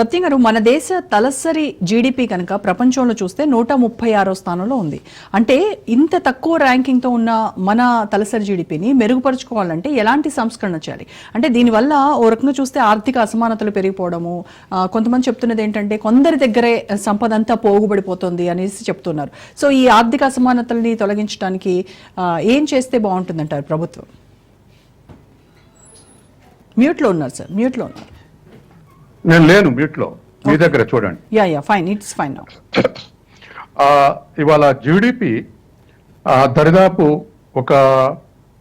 సత్యం గారు మన దేశ తలసరి జీడిపి కనుక ప్రపంచంలో చూస్తే నూట ముప్పై ఆరో స్థానంలో ఉంది. అంటే ఇంత తక్కువ ర్యాంకింగ్తో ఉన్న మన తలసరి జీడిపిని మెరుగుపరుచుకోవాలంటే ఎలాంటి సంస్కరణ చేయాలి? అంటే దీనివల్ల ఓ రకంగా చూస్తే ఆర్థిక అసమానతలు పెరిగిపోవడము కొంతమంది చెప్తున్నది ఏంటంటే కొందరి దగ్గరే సంపద అంతా పోగుబడిపోతుంది అనేసి చెప్తున్నారు. సో ఈ ఆర్థిక అసమానతల్ని తొలగించడానికి ఏం చేస్తే బాగుంటుందంటారు ప్రభుత్వం? మ్యూట్లో ఉన్నారు సార్ మ్యూట్లో ఉన్నారు. నేను లేను మ్యూట్లో. మీ దగ్గర చూడండి. Yeah yeah fine it's fine ఇవాళ జీడిపి దరిదాపు ఒక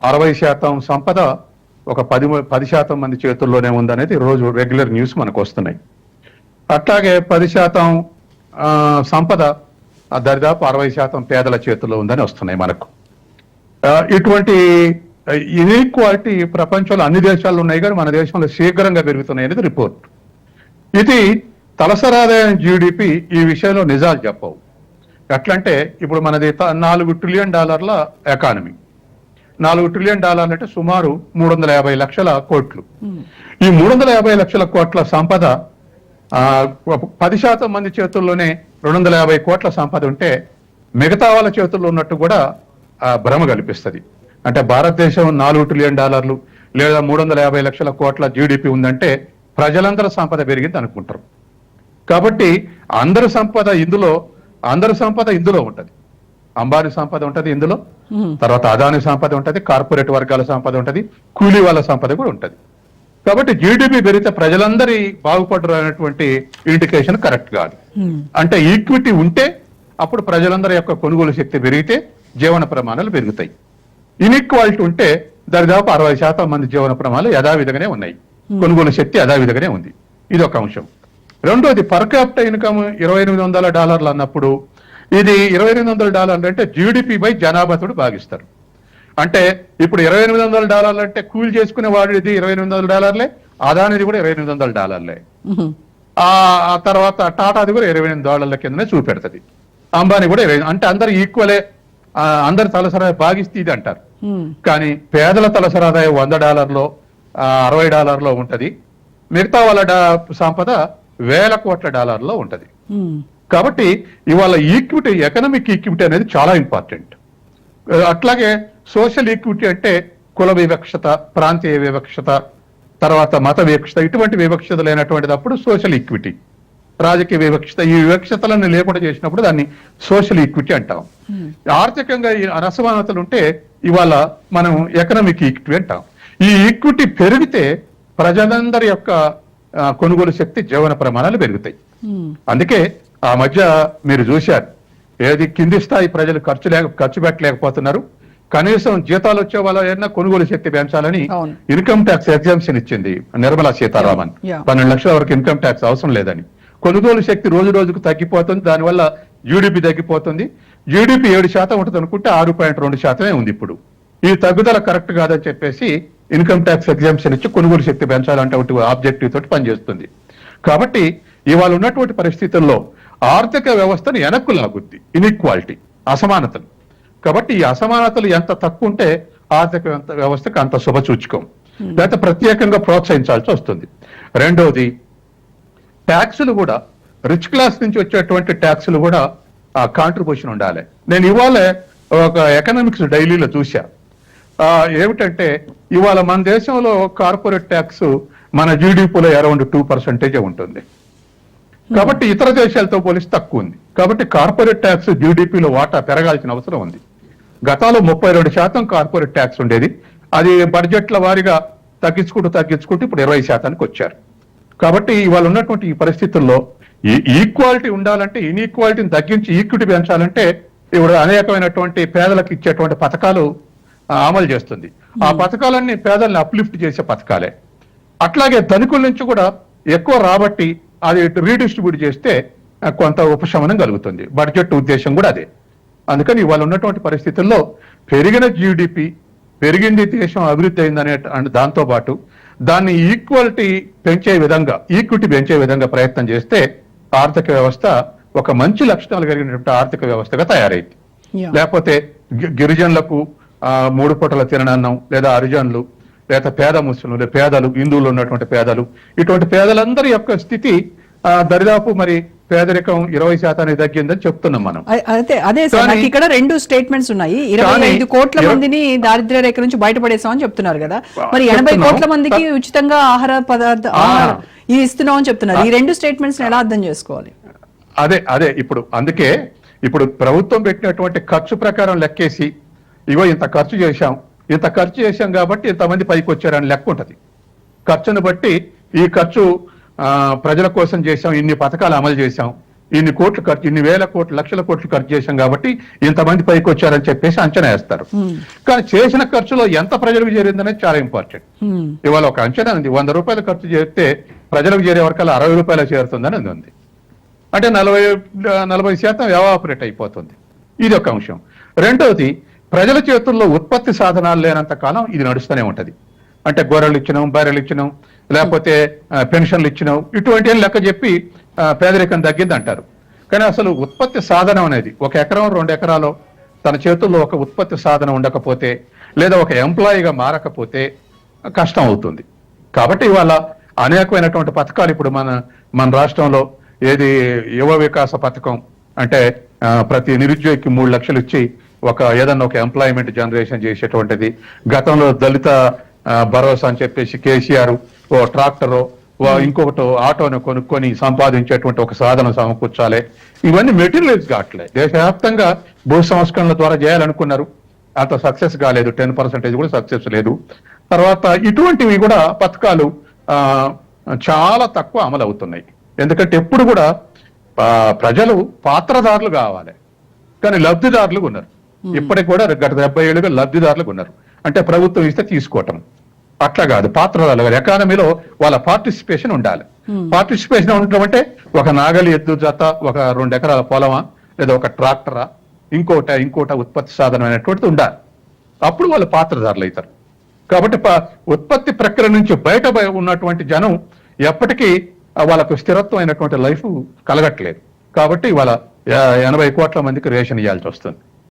అరవై శాతం సంపద ఒక పది పది శాతం మంది చేతుల్లోనే ఉందనేది రోజు రెగ్యులర్ న్యూస్ మనకు వస్తున్నాయి. అట్లాగే పది శాతం సంపద ఆ, దరిదాపు అరవై శాతం పేదల చేతుల్లో ఉందని వస్తున్నాయి మనకు. ఇటువంటి ఇన్ఈక్వాలిటీ ప్రపంచంలో అన్ని దేశాల్లో ఉన్నాయి కానీ మన దేశంలో శీఘ్రంగా పెరుగుతున్నాయి అనేది రిపోర్ట్ ఇది తలసరి ఆదాయం జీడిపి ఈ విషయంలో నిజాలు చెప్పవు. ఎట్లంటే ఇప్పుడు మనది నాలుగు ట్రిలియన్ డాలర్ల ఎకానమీ నాలుగు ట్రిలియన్ డాలర్లు అంటే సుమారు మూడు వందల యాభై లక్షల కోట్లు. ఈ మూడు వందల యాభై లక్షల కోట్ల సంపద పది శాతం మంది చేతుల్లోనే రెండు వందల యాభై కోట్ల సంపద ఉంటే మిగతా వాళ్ళ చేతుల్లో ఉన్నట్టు కూడా ఆ, భ్రమ కల్పిస్తుంది. అంటే భారతదేశం నాలుగు ట్రిలియన్ డాలర్లు లేదా మూడు వందల యాభై లక్షల కోట్ల జీడిపి ఉందంటే ప్రజలందరూ సంపద పెరిగింది అనుకుంటారు. కాబట్టి అందరి సంపద ఇందులో అందరి సంపద ఇందులో ఉంటది. అంబానీ సంపద ఉంటది ఇందులో తర్వాత అదాని సంపద ఉంటది కార్పొరేట్ వర్గాల సంపద ఉంటది కూలీ వాళ్ళ సంపద కూడా ఉంటది. కాబట్టి జీడిపి పెరిగితే ప్రజలందరి బాగుపడరు అనేటువంటి ఇండికేషన్ కరెక్ట్ కాదు. అంటే ఈక్విటీ ఉంటే అప్పుడు ప్రజలందరి యొక్క కొనుగోలు శక్తి పెరిగితే జీవన ప్రమాణాలు పెరుగుతాయి. ఇన్ఈక్వాలిటీ ఉంటే దరిదాపు అరవై శాతం మంది జీవన ప్రమాణాలు యథావిధిగానే ఉన్నాయి. కొనుగోలు శక్తి యథావిధిగానే ఉంది. ఇది ఒక అంశం. రెండోది పర్ క్యాపిటల్ ఇన్కమ్ ఇరవై ఎనిమిది వందల డాలర్లు అన్నప్పుడు ఇది ఇరవై ఎనిమిది వందల డాలర్లు అంటే జీడిపి బై జనాభాతుడు భాగిస్తారు. అంటే ఇప్పుడు ఇరవై ఎనిమిది వందల డాలర్లు అంటే కూలి చేసుకునే వాడిది ఇరవై ఎనిమిది వందల డాలర్లే అదానిది కూడా ఇరవై ఎనిమిది వందల డాలర్లే. ఆ ఆ తర్వాత టాటాది కూడా ఇరవై ఎనిమిది డాలర్ల కిందనే చూపెడుతుంది. అంబానీ కూడా ఇరవై అంటే అందరు ఈక్వలే అందరి తలసరి భాగిస్తే ఇది అంటారు కానీ పేదల తలసరి ఆదాయం వంద డాలర్లో అరవై డాలర్లో ఉంటది. మిగతా వాళ్ళ సంపద వేల కోట్ల డాలర్లో ఉంటది. కాబట్టి ఇవాళ ఈక్విటీ ఎకనామిక్ ఈక్విటీ అనేది చాలా ఇంపార్టెంట్. అట్లాగే సోషల్ ఈక్విటీ అంటే కుల వివక్షత ప్రాంతీయ వివక్షత తర్వాత మత వివక్షత ఇటువంటి వివక్షత లేనటువంటిది అప్పుడు సోషల్ ఈక్విటీ. రాజకీయ వివక్షత ఈ వివక్షతలను లేకుండా చేసినప్పుడు దాన్ని సోషల్ ఈక్విటీ అంటాం. ఆర్థికంగా ఈ అసమానతలు ఉంటే ఇవాళ మనం ఎకనామిక్ ఈక్విటీ అంటాం. ఈ ఈక్విటీ పెరిగితే ప్రజలందరి యొక్క కొనుగోలు శక్తి జీవన ప్రమాణాలు పెరుగుతాయి. అందుకే ఆ మధ్య మీరు చూశారు ఏది కింది స్థాయి ప్రజలు ఖర్చు లేక ఖర్చు పెట్టలేకపోతున్నారు. కనీసం జీతాలు వచ్చే వాళ్ళ ఏదైనా కొనుగోలు శక్తి పెంచాలని. ఇన్కమ్ ట్యాక్స్ ఎగ్జామ్షన్ ఇచ్చింది నిర్మలా సీతారామన్. పన్నెండు లక్షల వరకు ఇన్కమ్ ట్యాక్స్ అవసరం లేదని. కొనుగోలు శక్తి రోజు రోజుకు తగ్గిపోతుంది దానివల్ల జీడిపి తగ్గిపోతుంది. జీడిపి ఏడు శాతం ఉంటుంది అనుకుంటే ఆరు పాయింట్ రెండు శాతమే ఉంది ఇప్పుడు. ఈ తగ్గుదల కరెక్ట్ కాదని చెప్పేసి ఇన్కమ్ ట్యాక్స్ ఎగ్జామ్షన్ ఇచ్చి కొనుగోలు శక్తి పెంచాలంటే ఆబ్జెక్టివ్ తోటి పనిచేస్తుంది. కాబట్టి ఇవాళ ఉన్నటువంటి పరిస్థితుల్లో ఆర్థిక వ్యవస్థను వెనక్కు లాగుద్ది. ఇన్ఈక్వాలిటీ అసమానతలు. కాబట్టి ఈ అసమానతలు ఎంత తక్కువ ఉంటే ఆర్థిక వ్యవస్థ- వ్యవస్థకు అంత శుభసూచకం లేకపోతే ప్రత్యేకంగా ప్రోత్సహించాల్సి వస్తుంది. రెండవది ట్యాక్సులు కూడా రిచ్ క్లాస్ నుంచి వచ్చేటువంటి ట్యాక్సులు కూడా ఆ కాంట్రిబ్యూషన్ ఉండాలి. నేను ఇవాళ ఒక ఎకనామిక్స్ డైలీలో ఆ, ఏమిటంటే ఇవాళ మన దేశంలో కార్పొరేట్ ట్యాక్స్ మన జీడిపిలో అరౌండ్ టూ పర్సెంటేజ్ ఉంటుంది. కాబట్టి ఇతర దేశాలతో పోలిస్తే తక్కువ ఉంది. కాబట్టి కార్పొరేట్ ట్యాక్స్ జీడిపిలో వాటా పెరగాల్సిన అవసరం ఉంది. గతంలో ముప్పై రెండు శాతం కార్పొరేట్ ట్యాక్స్ ఉండేది. అది బడ్జెట్ల వారీగా తగ్గించుకుంటూ తగ్గించుకుంటూ ఇప్పుడు ఇరవై శాతానికి వచ్చారు. కాబట్టి ఇవాళ ఉన్నటువంటి ఈ పరిస్థితుల్లో ఈ ఈక్వాలిటీ ఉండాలంటే ఇన్ఈక్వాలిటీని తగ్గించి ఈక్విటీ పెంచాలంటే ఇప్పుడు అనేకమైనటువంటి పేదలకు ఇచ్చేటువంటి పథకాలు అమలు చేస్తుంది. ఆ పథకాలన్నీ పేదల్ని అప్లిఫ్ట్ చేసే పథకాలే. అట్లాగే ధనికుల నుంచి కూడా ఎక్కువ రాబట్టి అది రీడిస్ట్రిబ్యూట్ చేస్తే కొంత ఉపశమనం కలుగుతుంది. బడ్జెట్ ఉద్దేశం కూడా అదే. అందుకని ఇవాళ ఉన్నటువంటి పరిస్థితుల్లో పెరిగిన జీడిపి పెరిగింది దేశం అభివృద్ధి అయిందనే దాంతో పాటు దాన్ని ఈక్వాలిటీ పెంచే విధంగా ఈక్విటీ పెంచే విధంగా ప్రయత్నం చేస్తే ఆర్థిక వ్యవస్థ ఒక మంచి లక్షణాలు కలిగినటువంటి ఆర్థిక వ్యవస్థగా తయారైంది. లేకపోతే గిరిజనులకు మూడు పూటల తిననన్నం లేదా హరిజనులు లేదా పేద ముస్లింలు లేదా పేదలు హిందువులు ఉన్నటువంటి పేదలు. ఇటువంటి పేదలందరి యొక్క స్థితి ఆ, దరిదాపు మరి పేదరికం ఇరవై శాతానికి తగ్గిందని చెప్తున్నాం మనం. అయితే అదే సార్ ఇక్కడ రెండు స్టేట్మెంట్స్ ఉన్నాయి. ఇరవై ఐదు కోట్ల మందిని దారిద్ర్య రేఖ నుంచి బయటపడేసామని చెప్తున్నారు కదా. మరి ఎనభై. కోట్ల మందికి ఉచితంగా ఆహార పదార్థ ఆ. ఇది ఇస్తున్నాం అని చెప్తున్నారు. ఈ రెండు స్టేట్మెంట్స్ ఎలా అర్థం చేసుకోవాలి? అదే అదే ఇప్పుడు అందుకే ఇప్పుడు ప్రభుత్వం పెట్టినటువంటి ఖర్చు ప్రకారం లెక్కేసి ఇగో ఇంత ఖర్చు చేశాం. ఇంత ఖర్చు చేశాం కాబట్టి ఇంతమంది పైకి వచ్చారని లెక్క ఉంటది. ఖర్చును బట్టి ఈ ఖర్చు ప్రజల కోసం చేశాం ఇన్ని పథకాలు అమలు చేశాం. ఇన్ని కోట్లు ఖర్చు ఇన్ని వేల కోట్లు లక్షల కోట్లు ఖర్చు చేశాం కాబట్టి ఇంతమంది పైకి వచ్చారని చెప్పేసి అంచనా వేస్తారు. కానీ చేసిన ఖర్చులో ఎంత ప్రజలకు చేరిందనేది చాలా ఇంపార్టెంట్. ఇవాళ ఒక అంచనా ఉంది. వంద రూపాయలు ఖర్చు చేస్తే ప్రజలకు చేరే వరకల్లా అరవై రూపాయలు చేరుతుందని అది ఉంది. అంటే నలభై నలభై శాతం ఎవాపరేట్ అయిపోతుంది. ఇది ఒక అంశం. రెండవది ప్రజల చేతుల్లో ఉత్పత్తి సాధనాలు లేనంత కాలం ఇది నడుస్తూనే ఉంటది. అంటే గొర్రెలు ఇచ్చినాం బర్రెలు ఇచ్చినాం లేకపోతే పెన్షన్లు ఇచ్చినాం ఇటువంటి లెక్క చెప్పి పేదరికం తగ్గింది అంటారు కానీ అసలు ఉత్పత్తి సాధనం అనేది ఒక ఎకరం రెండు ఎకరాలో తన చేతుల్లో ఒక ఉత్పత్తి సాధనం ఉండకపోతే లేదా ఒక ఎంప్లాయీగా మారకపోతే కష్టం అవుతుంది. కాబట్టి ఇవాళ అనేకమైనటువంటి పథకాలు ఇప్పుడు మన మన రాష్ట్రంలో ఏది యువ వికాస పథకం అంటే ప్రతి నిరుద్యోగికి మూడు లక్షలు ఇచ్చి ఒక ఏదన్నా ఒక ఎంప్లాయ్మెంట్ జనరేషన్ చేసేటువంటిది. గతంలో దళిత భరోసా అని చెప్పేసి కేసీఆర్ ఓ ట్రాక్టరో ఓ ఇంకొకటి ఆటోను కొనుక్కొని సంపాదించేటువంటి ఒక సాధనం సమకూర్చాలి. ఇవన్నీ మెటీరియల్స్ కావట్లే దేశవ్యాప్తంగా భూ సంస్కరణల ద్వారా చేయాలనుకున్నారు. అంత సక్సెస్ కాలేదు. టెన్ పర్సెంటేజ్ కూడా సక్సెస్ లేదు. తర్వాత ఇటువంటివి కూడా పథకాలు చాలా తక్కువ అమలు అవుతున్నాయి ఎందుకంటే ఎప్పుడు కూడా ప్రజలు పాత్రదారులు కావాలి. కానీ లబ్ధిదారులు ఉన్నారు. ఇప్పటికి కూడా గత డెబ్బై ఏళ్ళుగా లబ్ధిదారులు ఉన్నారు. అంటే ప్రభుత్వం ఇస్తే తీసుకోవటం. అట్లా కాదు పాత్రదారులు కాదు. ఎకానమీలో వాళ్ళ పార్టిసిపేషన్ ఉండాలి. పార్టిసిపేషన్ ఉండటం అంటే ఒక నాగలి ఎద్దు జత ఒక రెండు ఎకరాల పొలమా లేదా ఒక ట్రాక్టరా ఇంకోట ఇంకోట ఉత్పత్తి సాధనం అనేటువంటిది ఉండాలి. అప్పుడు వాళ్ళు పాత్రదారులు అవుతారు. కాబట్టి ఉత్పత్తి ప్రక్రియ నుంచి బయట బయ- ఉన్నటువంటి జనం ఎప్పటికీ వాళ్ళకు స్థిరత్వమైనటువంటి లైఫ్ కలగట్లేదు. కాబట్టి వాళ్ళ ఎనభై కోట్ల మందికి రేషన్ ఇవ్వాల్సి వస్తుంది.